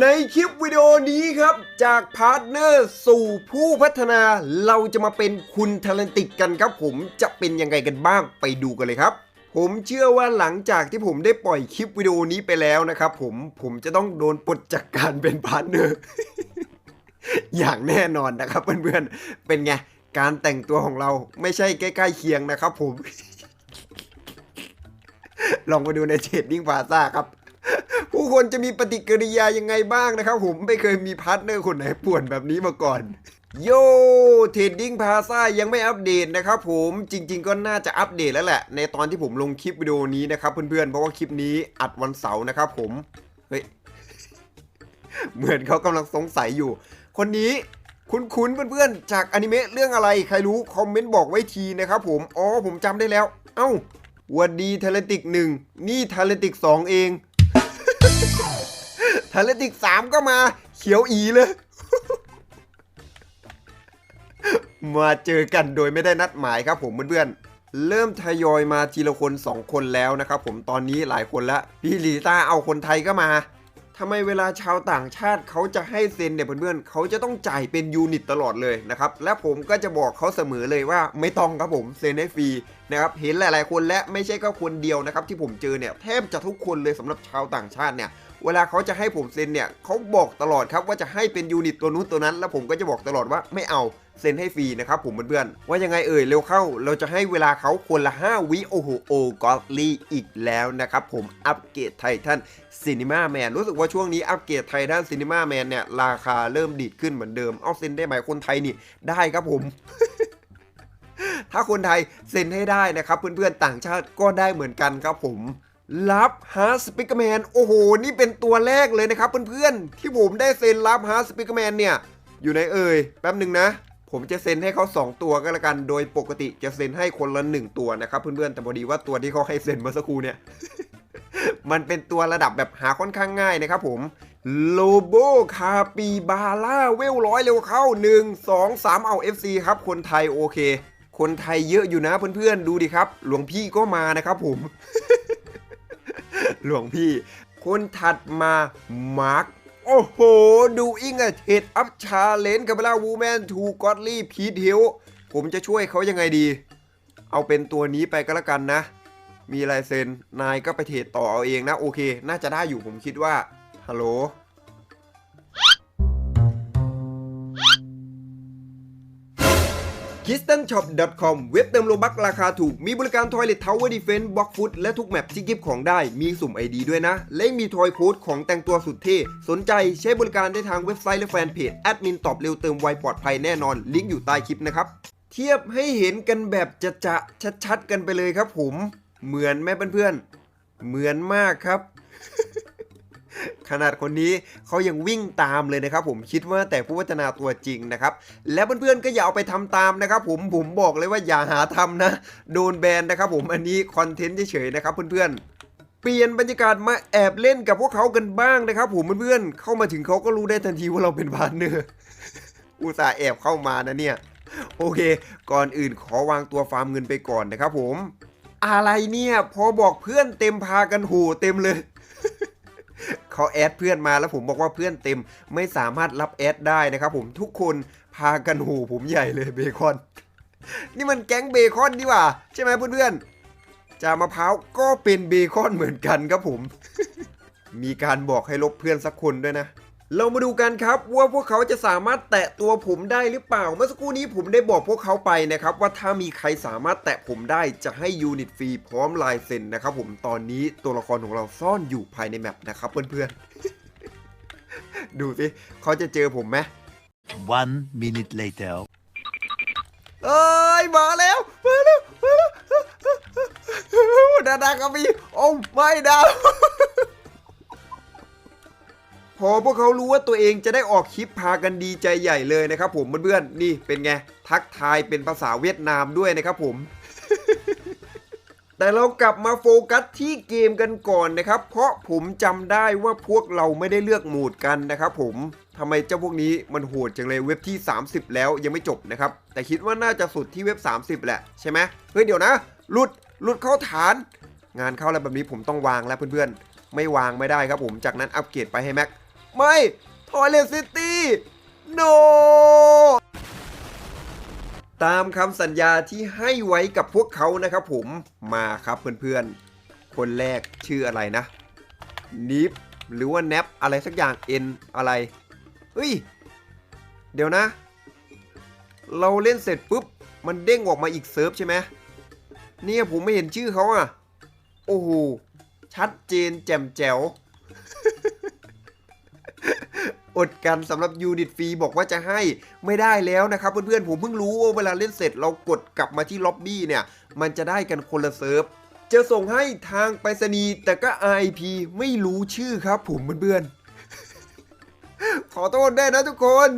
ในคลิปวิดีโอนี้ครับ จากพาร์ทเนอร์สู่ผู้พัฒนาเราจะมาเป็นคุณท a เลนติกกันครับผมจะเป็นยังไงกันบ้างไปดูกันเลยครับ ผมเชื่อว่าหลังจากที่ผมได้ปล่อยคลิปวิดีโอนี้ไปแล้วนะครับผมผมจะต้องโดนปลดจากการเป็นพาร์ทเนอร์ อย่างแน่นอนนะครับเพื่อนๆเป็นไง การแต่งตัวของเราไม่ใช่ใกล้ๆเคียงนะครับผม ลองไปดูในเทรดดิ้งพาซ่าครับ ผู้คนจะมีปฏิกิริยายังไงบ้างนะครับ ผมไม่เคยมีพาร์ทเนอร์คนไหนป่วนแบบนี้มาก่อน โย่เทรดดิ้งพาซ่ายังไม่อัปเดตนะครับผมจริง ๆ ก็น่าจะอัปเดตแล้วแหละ ในตอนที่ผมลงคลิปวิดีโอนี้นะครับเพื่อนๆ เพราะว่าคลิปนี้อัดวันเสาร์นะครับผม เฮ้ย เหมือนเขากำลังสงสัยอยู่ คนนี้คุ้นๆเพื่อนๆ จากอนิเมะเรื่องอะไรใครรู้คอมเมนต์บอกไว้ทีนะครับผมอ๋อผมจำได้แล้ว เอ้าวันดีทาเลติกหนึ่งนี่ทาเลติกสองเอง ทาเลติกสามก็มาเขียวอีเลย มาเจอกันโดยไม่ได้นัดหมายครับผมเพื่อนๆ เริ่มทยอยมาทีละคน 2 คนแล้วนะครับผมตอนนี้หลายคนละพี่ลีต้าเอาคนไทยก็มา ทำไมเวลาชาวต่างชาติเขาจะให้เซ็นเนี่ยเพื่อนๆเขาจะต้องจ่ายเป็นยูนิตตลอดเลยนะครับ และผมก็จะบอกเขาเสมอเลยว่าไม่ต้องครับผมเซ็นให้ฟรีนะครับเห็นหลายๆคนและไม่ใช่แค่คนเดียวนะครับที่ผมเจอเนี่ยแทบจะทุกคนเลยสำหรับชาวต่างชาติเนี่ย เวลาเขาจะให้ผมเซ็นเนี่ยเขาบอกตลอดครับว่าจะให้เป็นยูนิตตัวนู้นตัวนั้น แล้วผมก็จะบอกตลอดว่าไม่เอาเซ็นให้ฟรีนะครับผมเพื่อนๆว่ายังไงเอ่ยเร็วเข้า เราจะให้เวลาเขาคนละ 5 วิโอโหโอกอลีอีกแล้วนะครับผมอัปเกรดไททันซีนิมาแมนรู้สึกว่าช่วงนี้อัปเกรดไททันซีนิมาแมนเนี่ยราคาเริ่มดีดขึ้นเหมือนเดิม เอาเซ็นได้ไหมคนไทยนี่ได้ครับผมถ้าคนไทยเซ็นให้ได้นะครับ เพื่อนๆต่างชาติก็ได้เหมือนกันครับผม รับฮาร์สปิกแมนโอ้โห นี่เป็นตัวแรกเลยนะครับเพื่อนๆ ที่ผมได้เซ็นรับฮาร์สปิกแมนเนี่ย อยู่ในเอ่ย แป๊บหนึ่งนะ ผมจะเซ็นให้เขา 2 ตัวก็แล้วกัน โดยปกติจะเซ็นให้คนละ 1 ตัวนะครับเพื่อนๆ แต่พอดีว่าตัวที่เขาให้เซ็นเมื่อสักครู่เนี่ย มันเป็นตัวระดับแบบหาค่อนข้างง่ายนะครับผมโลโบคาปีบาร่าเวลร้อยเร็วเข้า 1 2 3 เอา FC ครับ คนไทยโอเค คนไทยเยอะอยู่นะเพื่อนๆ ดูดิครับ หลวงพี่ก็มานะครับผม หลวงพี่ คนถัดมามาร์คโอ้โห ดูอิงอะเทดอัพชาเลนกับเวลาวูแมนทูกอตลี่พีทเฮลผมจะช่วยเขายังไงดี เอาเป็นตัวนี้ไปก็แล้วกันนะ มีลายเซ็นนายก็ไปเทรดต่อเอาเองนะ โอเค น่าจะได้อยู่ผมคิดว่าฮัลโหล k i s t o n s h o p c o m เว็บเติมโลบักราคาถูก มีบริการ Toilet Tower Defense Block Foot และทุกแมปที่กิฟของได้มีสุ่ม ID ด้วยนะ และมีทอยโค้ดของแต่งตัวสุดเท่ สนใจใช้บริการได้ทางเว็บไซต์และแฟนเพจแอดมินตอบเร็วเติมไวปลอดภัยแน่นอน ลิงก์อยู่ใต้คลิปนะครับ เทียบให้เห็นกันแบบจะจะชัดๆกันไปเลยครับผม เหมือนแม่เพื่อนๆเหมือนมากครับ ขนาดคนนี้เขายังวิ่งตามเลยนะครับ ผมคิดว่าแต่ผู้พัฒนาตัวจริงนะครับ และเพื่อนๆก็อย่าเอาไปทำตามนะครับ ผมผมบอกเลยว่าอย่าหาทำนะ โดนแบนนะครับ ผมอันนี้คอนเทนต์เฉยๆนะครับเพื่อนๆเปลี่ยนบรรยากาศมาแอบเล่นกับพวกเขากันบ้างนะครับผมเพื่อนๆเข้ามาถึงเขาก็รู้ได้ทันทีว่าเราเป็นพาร์ทเนอร์อุตส่าห์แอบเข้ามานะเนี่ยโอเค ก่อนอื่นขอวางตัวฟาร์มเงินไปก่อนนะครับผม อะไรเนี่ย พอบอกเพื่อนเต็มพากันโหเต็มเลย เขาแอดเพื่อนมาแล้วผมบอกว่าเพื่อนเต็ม ไม่สามารถรับแอดได้นะครับผมทุกคนพากันหูผมใหญ่เลยเบคอน นี่มันแก๊งเบคอนดีว่า ใช่ไหมเพื่อนๆจามะพร้าวก็เป็นเบคอนเหมือนกันครับผม มีการบอกให้ลบเพื่อนสักคนด้วยนะ เรามาดูกันครับว่าพวกเขาจะสามารถแตะตัวผมได้หรือเปล่า เมื่อสักครู่นี้ผมได้บอกพวกเขาไปนะครับว่าถ้ามีใครสามารถแตะผมได้จะให้ยูนิตฟรีพร้อมลายเซ็นนะครับผมตอนนี้ตัวละครของเราซ่อนอยู่ภายในแมปนะครับเพื่อนๆ ดูสิเขาจะเจอผมไหม One minute later. เอ้ยมาแล้วมาแล้วมาแล้วดาดากระบี่โอ้ไม่ดาว พอพวกเขารู้ว่าตัวเองจะได้ออกคลิปพากันดีใจใหญ่เลยนะครับผมเพื่อนๆนี่เป็นไงทักทายเป็นภาษาเวียดนามด้วยนะครับผม แต่เรากลับมาโฟกัสที่เกมกันก่อนนะครับ เพราะผมจำได้ว่าพวกเราไม่ได้เลือกโหมดกันนะครับผมทำไมเจ้าพวกนี้มันโหดจังเลยเว็บที่ 30 แล้วยังไม่จบนะครับ แต่คิดว่าน่าจะสุดที่เว็บ 30 แหละใช่ไหมเฮ้ยเดี๋ยวนะหลุดหลุดเข้าฐาน งานเข้าแล้วแบบนี้ผมต้องวางแล้วเพื่อนๆ ไม่วางไม่ได้ครับผมจากนั้นอัปเกรดไปให้แม็ก ไม่ทอยเลซิตี้ no ตามคำสัญญาที่ให้ไว้กับพวกเขานะครับผมมาครับเพื่อนๆ คนแรกชื่ออะไรนะนิฟหรือว่าแนปอะไรสักอย่าง N อะไรเฮ้ย เดี๋ยวนะ เราเล่นเสร็จปุ๊บ มันเด้งออกมาอีกเซิร์ฟใช่ไหมเนี่ยผมไม่เห็นชื่อเขาอะ โอ้โห ชัดเจนแจ่มแจ๋ว อดกันสำหรับยูนิตฟรีบอกว่าจะให้ไม่ได้แล้วนะครับเพื่อนๆผมเพิ่งรู้ว่าเวลาเล่นเสร็จเรากดกลับมาที่ล็อบบี้เนี่ย มันจะได้กันคนละเซิร์ฟจะส่งให้ทางไปรษณีย์แต่ก็ IP ไม่รู้ชื่อครับผมเพื่อนๆขอโทษได้นะทุกคน